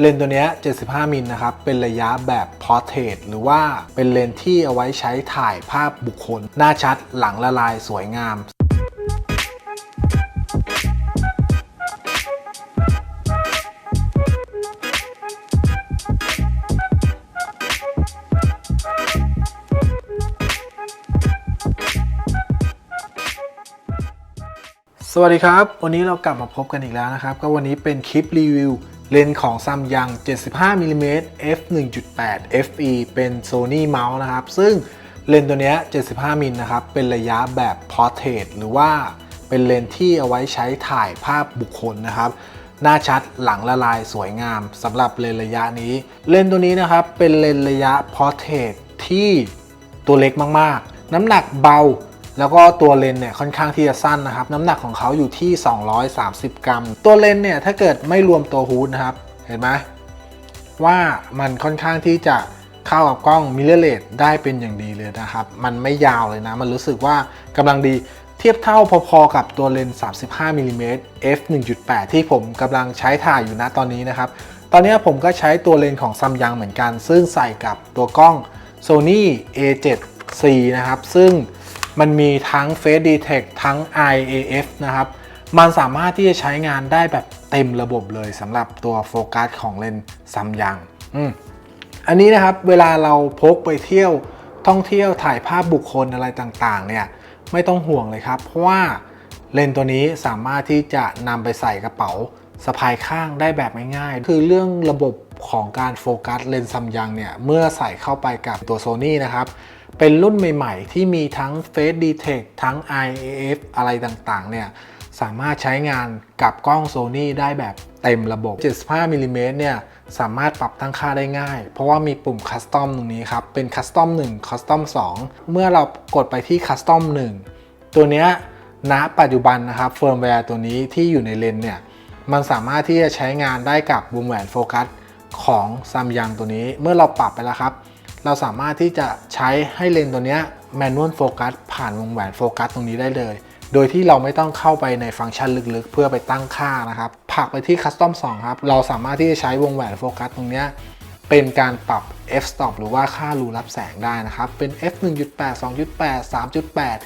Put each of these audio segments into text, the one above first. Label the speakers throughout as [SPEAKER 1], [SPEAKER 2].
[SPEAKER 1] เลนส์ตัวนี้ 75 มิลนะครับ เป็นระยะแบบ Portrait หรือว่าเป็นเลนส์ที่เอาไว้ใช้ถ่ายภาพบุคคล หน้าชัดหลังละลายสวยงามสวัสดีครับ วันนี้เรากลับมาพบกันอีกแล้วนะครับ ก็วันนี้เป็นคลิปรีวิว เลนส์ของซัมยัง 75มิลลิเมตร f 1.8 fe เป็น Sony เมาส์นะครับ ซึ่งเลนส์ตัวนี้ 75 มิลนะครับ เป็นระยะแบบ Portrait หรือว่าเป็นเลนส์ที่เอาไว้ใช้ถ่ายภาพบุคคลนะครับ หน้าชัดหลังละลายสวยงามสำหรับเลนส์ระยะนี้ เลนส์ตัวนี้นะครับ เป็นเลนส์ระยะ Portrait ที่ตัวเล็กมากๆ น้ำหนักเบา แล้วก็ตัวเลนส์เนี่ยค่อนข้างที่จะสั้นนะครับน้ำหนักของเขาอยู่ที่ 230 กรัม ตัวเลนส์เนี่ยถ้าเกิดไม่รวมตัวฮูดนะครับ เห็นไหมว่ามันค่อนข้างที่จะเข้ากับกล้องมิเรเลสได้เป็นอย่างดีเลยนะครับ มันไม่ยาวเลยนะ มันรู้สึกว่ากำลังดีเทียบเท่าพอๆกับตัวเลนส์35มิลลิเมตร f 1.8 ที่ผมกำลังใช้ถ่ายอยู่นะตอนนี้นะครับ ตอนนี้ผมก็ใช้ตัวเลนส์ของซัมยังเหมือนกัน ซึ่งใส่กับตัวกล้อง Sony A7C นะครับ ซึ่ง มันมีทั้ง Face Detect ทั้ง IAF นะครับ มันสามารถที่จะใช้งานได้แบบเต็มระบบเลยสำหรับตัวโฟกัสของเลนส์ซัมยังอันนี้นะครับเวลาเราพกไปเที่ยวท่องเที่ยวถ่ายภาพบุคคลอะไรต่างๆ เนี่ยไม่ต้องห่วงเลยครับ เพราะว่าเลนส์ตัวนี้สามารถที่จะนำไปใส่กระเป๋าสะพายข้างได้แบบง่ายๆ คือเรื่องระบบของการโฟกัสเลนส์ซัมยังเนี่ย เมื่อใส่เข้าไปกับตัว Sony นะครับ เป็นรุ่นใหม่ ๆ ที่มีทั้ง Face Detect ทั้ง IAF อะไรต่างๆ เนี่ยสามารถใช้งานกับกล้อง Sony ได้แบบเต็มระบบ 75มิลลิเมตรเนี่ยสามารถปรับตั้งค่าได้ง่าย เพราะว่ามีปุ่มคัสตอมตรงนี้ครับ เป็นคัสตอม1คัสตอม2เมื่อเรากดไปที่คัสตอม1ตัวเนี้ยณปัจจุบันนะครับเฟิร์มแวร์ตัวนี้ที่อยู่ในเลนเนี่ยมันสามารถที่จะใช้งานได้กับวงแหวนโฟกัสของซัมยังตัวนี้ เมื่อเราปรับไปแล้วครับ เราสามารถที่จะใช้ให้เลนส์ตัวนี้แมนนวลโฟกัสผ่านวงแหวนโฟกัสตรงนี้ได้เลย โดยที่เราไม่ต้องเข้าไปในฟังก์ชันลึกๆ เพื่อไปตั้งค่านะครับผักไปที่คัสตอม2ครับ เราสามารถที่จะใช้วงแหวนโฟกัสตรงนี้เป็นการปรับ f stop หรือว่าค่ารูรับแสงได้นะครับ เป็น f 1.8 2.8 3.8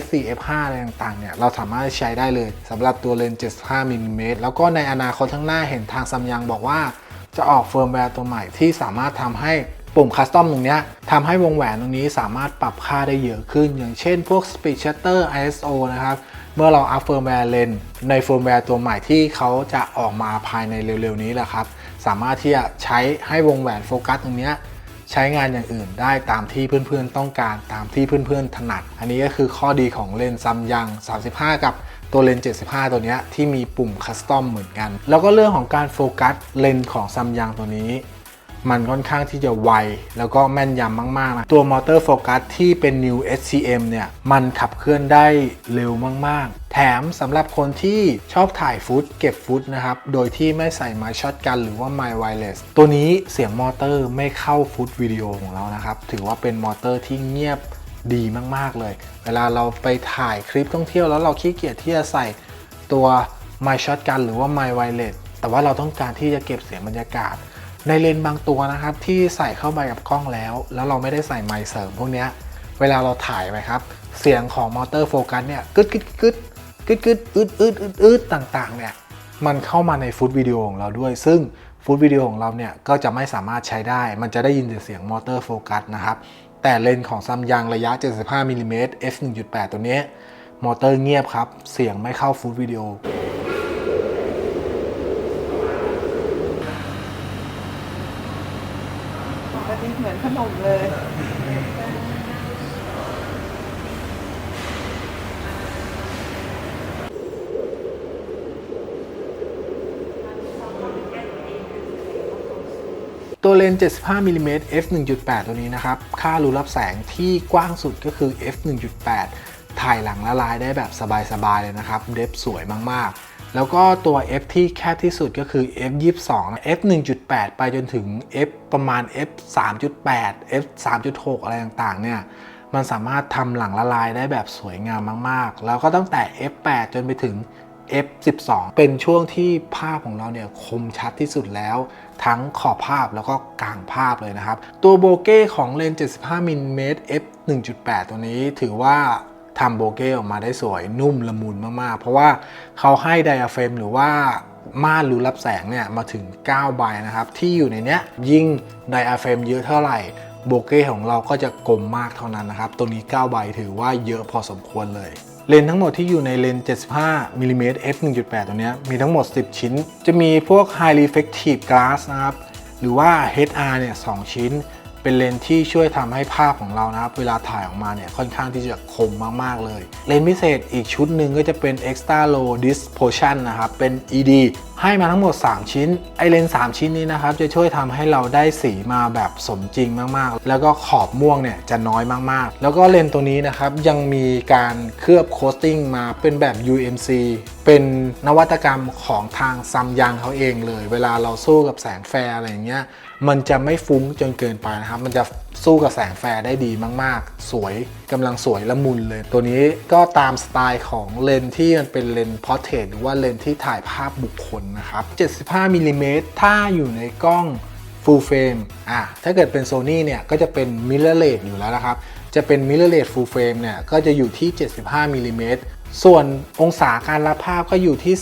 [SPEAKER 1] f 4 f 5อะไรต่างๆ เนี่ย เราสามารถใช้ได้เลยสำหรับตัวเลนส์ 75 มิลลิเมตร แล้วก็ในอนาคตข้างหน้าเห็นทางซัมยังบอกว่า จะออกเฟิร์มแวร์ตัวใหม่ที่สามารถทำให้ ปุ่มคัสตอมตรงนี้ทำให้วงแหวนตรงนี้สามารถปรับค่าได้เยอะขึ้น อย่างเช่นพวก Speed Shutter ISO นะครับ เมื่อเราอัพเฟิร์มแวร์เลนในเฟิร์มแวร์ตัวใหม่ที่เขาจะออกมาภายในเร็วๆนี้แหละครับ สามารถที่จะใช้ให้วงแหวนโฟกัสตรงนี้ใช้งานอย่างอื่นได้ตามที่เพื่อนๆต้องการตามที่เพื่อนๆถนัด อันนี้ก็คือข้อดีของเลนซัมยัง 35 กับตัวเลน75 ตัวนี้ที่มีปุ่มคัสตอมเหมือนกัน แล้วก็เรื่องของการโฟกัสเลนของซัมยังตัวนี้ มันค่อนข้างที่จะไว แล้วก็แม่นยำมากๆนะตัวมอเตอร์โฟกัสที่เป็น New SCM เนี่ยมันขับเคลื่อนได้เร็วมากๆ แถมสำหรับคนที่ชอบถ่ายฟุตเก็บฟุตนะครับ โดยที่ไม่ใส่ไม้ช็อตกันหรือว่าไมค์ไวเลสตัวนี้เสียงมอเตอร์ไม่เข้าฟุตวิดีโอของเรานะครับ ถือว่าเป็นมอเตอร์ที่เงียบดีมากๆเลย เวลาเราไปถ่ายคลิปท่องเที่ยวแล้วเราขี้เกียจที่จะใส่ตัวไมช็อตกันหรือว่าไมค์ไวเลสแต่ว่าเราต้องการที่จะเก็บเสียงบรรยากาศ ในเลนส์บางตัวนะครับที่ใส่เข้าไปกับกล้องแล้ว แล้วเราไม่ได้ใส่ไมค์เสริมพวกนี้เวลาเราถ่ายไปครับ เสียงของมอเตอร์โฟกัสเนี่ยกึดกึดกึดกึดกึดอึดอึดอึดอึดต่างๆเนี่ยมันเข้ามาในฟุตวิดีโอของเราด้วย ซึ่งฟุตวิดีโอของเราเนี่ยก็จะไม่สามารถใช้ได้ มันจะได้ยินแต่เสียงมอเตอร์โฟกัสนะครับ แต่เลนส์ของซัมยังระยะ 75มิลลิเมตร f 1.8 ตัวนี้ มอเตอร์เงียบครับ เสียงไม่เข้าฟุตวิดีโอ
[SPEAKER 2] ปกติเหมือน ขนมเลย
[SPEAKER 1] ตัวเลนส์ 75 มิลลิเมตร f 1.8 ตัวนี้นะครับ ค่ารูรับแสงที่กว้างสุดก็คือ f 1.8 ถ่ายหลังละลายได้แบบสบายๆ เลยนะครับ เดฟสวยมากๆ แล้วก็ตัว f ที่แคบที่สุดก็คือ f 22 f 1.8 ไปจนถึง f ประมาณ f 3.8 f 3.6 อะไรต่างๆ เนี่ย มันสามารถทำหลังละลายได้แบบสวยงามมากๆ แล้วก็ตั้งแต่ f 8จนไปถึง f12 เป็นช่วงที่ภาพของเราเนี่ยคมชัดที่สุดแล้ว ทั้งขอบภาพแล้วก็กลางภาพเลยนะครับ ตัวโบเก้ของเลนส์ 75 มิลลิเมตร f 1.8 ตัวนี้ถือว่า ทำโบเก้ออกมาได้สวยนุ่มละมุนมากๆ เพราะว่าเขาให้ไดอะเฟรมหรือว่าม่านรูรับแสงเนี่ยมาถึง 9 ใบนะครับ ที่อยู่ในเนี้ยยิ่งไดอะเฟรมเยอะเท่าไหร่โบเก้ของเราก็จะกลมมากเท่านั้นนะครับ ตัวนี้ 9 ใบถือว่าเยอะพอสมควรเลย เลนทั้งหมดที่อยู่ในเลน 75มิลลิเมตร f 1.8 ตัวเนี้ยมีทั้งหมด 10 ชิ้น จะมีพวก High Reflective Glass นะครับ หรือว่า HR เนี่ย 2 ชิ้น เป็นเลนส์ที่ช่วยทำให้ภาพของเรานะครับ เวลาถ่ายออกมาเนี่ยค่อนข้างที่จะคมมากๆเลย เลนส์พิเศษอีกชุดหนึ่งก็จะเป็น Extra Low Dispersion นะครับ เป็น ED ให้มาทั้งหมด 3 ชิ้น ไอเลนส์3ชิ้นนี้นะครับ จะช่วยทำให้เราได้สีมาแบบสมจริงมากๆ แล้วก็ขอบม่วงเนี่ยจะน้อยมากๆ แล้วก็เลนส์ตัวนี้นะครับ ยังมีการเคลือบโคสติ้งมาเป็นแบบ UMC เป็นนวัตกรรมของทางซัมยังเขาเองเลย เวลาเราสู้กับแสงแฟร์อะไรอย่างเงี้ยมันจะไม่ฟุ้งจนเกินไปนะครับ มันจะ สู้กับแสงแฟร์ได้ดีมาก ๆ สวยกำลังสวยละมุนเลย ตัวนี้ก็ตามสไตล์ของเลนที่มันเป็นเลนพอร์เทรตหรือว่าเลนที่ถ่ายภาพบุคคลนะครับ 75มิลลิเมตรถ้าอยู่ในกล้อง full frame อะถ้าเกิดเป็น Sony เนี่ย ก็จะเป็น mirrorless อยู่แล้วนะครับ จะเป็น mirrorless full frame เนี่ย ก็จะอยู่ที่ 75มิลลิเมตรส่วนองศาการรับภาพก็อยู่ที่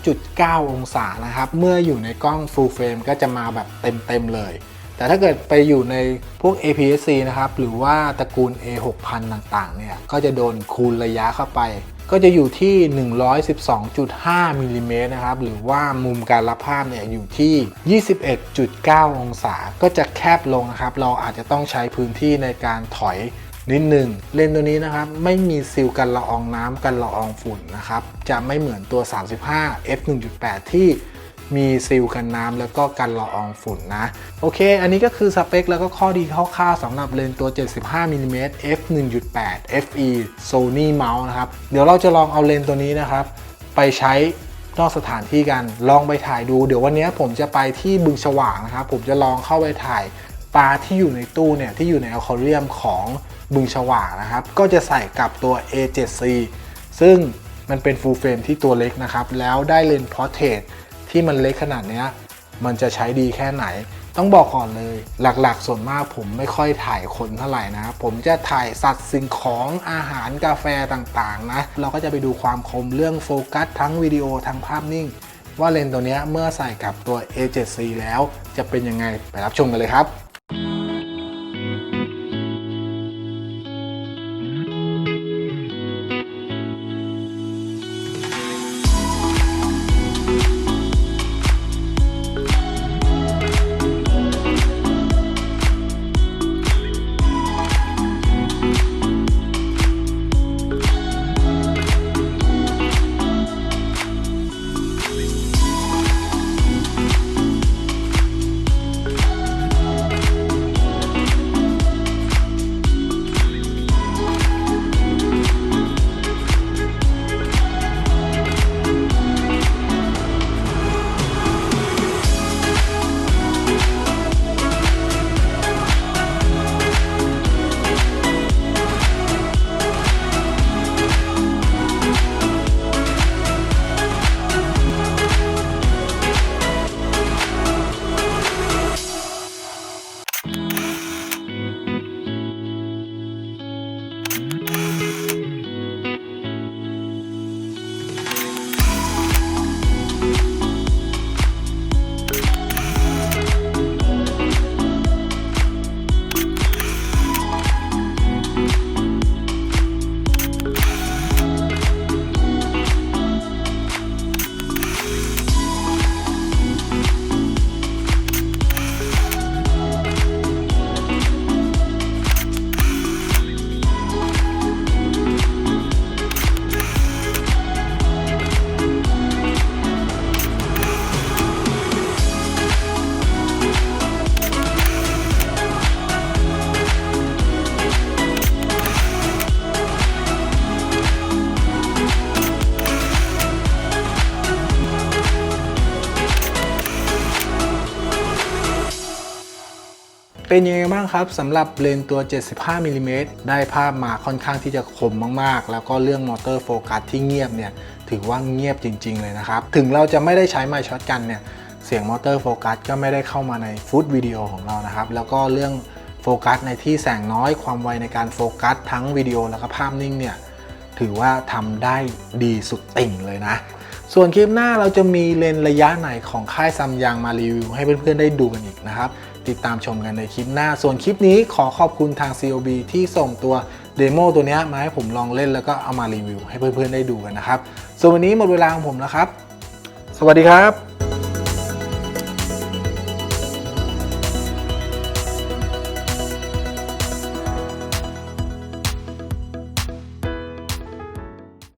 [SPEAKER 1] 32.9 องศานะครับ เมื่ออยู่ในกล้อง full frame ก็จะมาแบบเต็ม ๆ เลย แต่ถ้าเกิดไปอยู่ในพวก APS-C นะครับหรือว่าตระกูล A6000 ต่างๆเนี่ยก็จะโดนคูณระยะเข้าไป ก็จะอยู่ที่ 112.5มิลลิเมตรนะครับหรือว่ามุมการรับภาพเนี่ยอยู่ที่ 21.9 องศา ก็จะแคบลงนะครับ เราอาจจะต้องใช้พื้นที่ในการถอยนิดหนึ่งเลนส์ตัวนี้นะครับไม่มีซีลกันละอองน้ำกันละอองฝุ่นนะครับจะไม่เหมือนตัว 35 f 1.8ที่ มีซีลกันน้ำแล้วก็กันละอองฝุ่นนะ โอเค อันนี้ก็คือสเปค แล้วก็ข้อดีคร่าวๆสำหรับเลนส์ตัว 75มิลลิเมตร f 1.8 fe Sony Mount นะครับ เดี๋ยวเราจะลองเอาเลนส์ตัวนี้นะครับ ไปใช้นอกสถานที่กัน ลองไปถ่ายดู เดี๋ยววันนี้ผมจะไปที่บึงฉว่างนะครับ ผมจะลองเข้าไปถ่ายปลาที่อยู่ในตู้เนี่ย ที่อยู่ในอควาเรียมของบึงฉว่างนะครับ ก็จะใส่กับตัว A7C ซึ่งมันเป็นฟูลเฟรมที่ตัวเล็กนะครับ แล้วได้เลนส์พอร์เทรต ที่มันเล็กขนาดเนี้ยมันจะใช้ดีแค่ไหน ต้องบอกก่อนเลย หลักๆ ส่วนมากผมไม่ค่อยถ่ายคนเท่าไหร่นะ ผมจะถ่ายสัตว์สิ่งของอาหารกาแฟต่างๆ นะ เราก็จะไปดูความคมเรื่องโฟกัสทั้งวิดีโอทั้งภาพนิ่ง ว่าเลนส์ตัวนี้เมื่อใส่กับตัว A7C แล้วจะเป็นยังไงไปรับชมกันเลยครับ เป็นยังไงบ้างครับสำหรับเลนตัว 75มิลลิเมตรได้ภาพมาค่อนข้างที่จะคมมากๆ แล้วก็เรื่องมอเตอร์โฟกัสที่เงียบเนี่ยถือว่าเงียบจริง ๆ เลยนะครับ ถึงเราจะไม่ได้ใช้ไมค์ช็อตกันเนี่ยเสียงมอเตอร์โฟกัสก็ไม่ได้เข้ามาในฟุตวิดีโอของเรานะครับ แล้วก็เรื่องโฟกัสในที่แสงน้อยความไวในการโฟกัสทั้งวิดีโอแล้วก็ภาพนิ่งเนี่ยถือว่าทำได้ดีสุดติ่งเลยนะ ส่วนคลิปหน้าเราจะมีเลนระยะไหนของค่ายซัมยังมารีวิวให้เพื่อนๆได้ดูกันอีกนะครับ ติดตามชมกันในคลิปหน้า ส่วนคลิปนี้ขอขอบคุณทาง COB ที่ส่งตัวเดโมตัวนี้มาให้ผมลองเล่นแล้วก็เอามารีวิวให้เพื่อนๆได้ดูกันนะครับ ส่วนวันนี้หมดเวลาของผมแล้วครับ สวัสดีครับ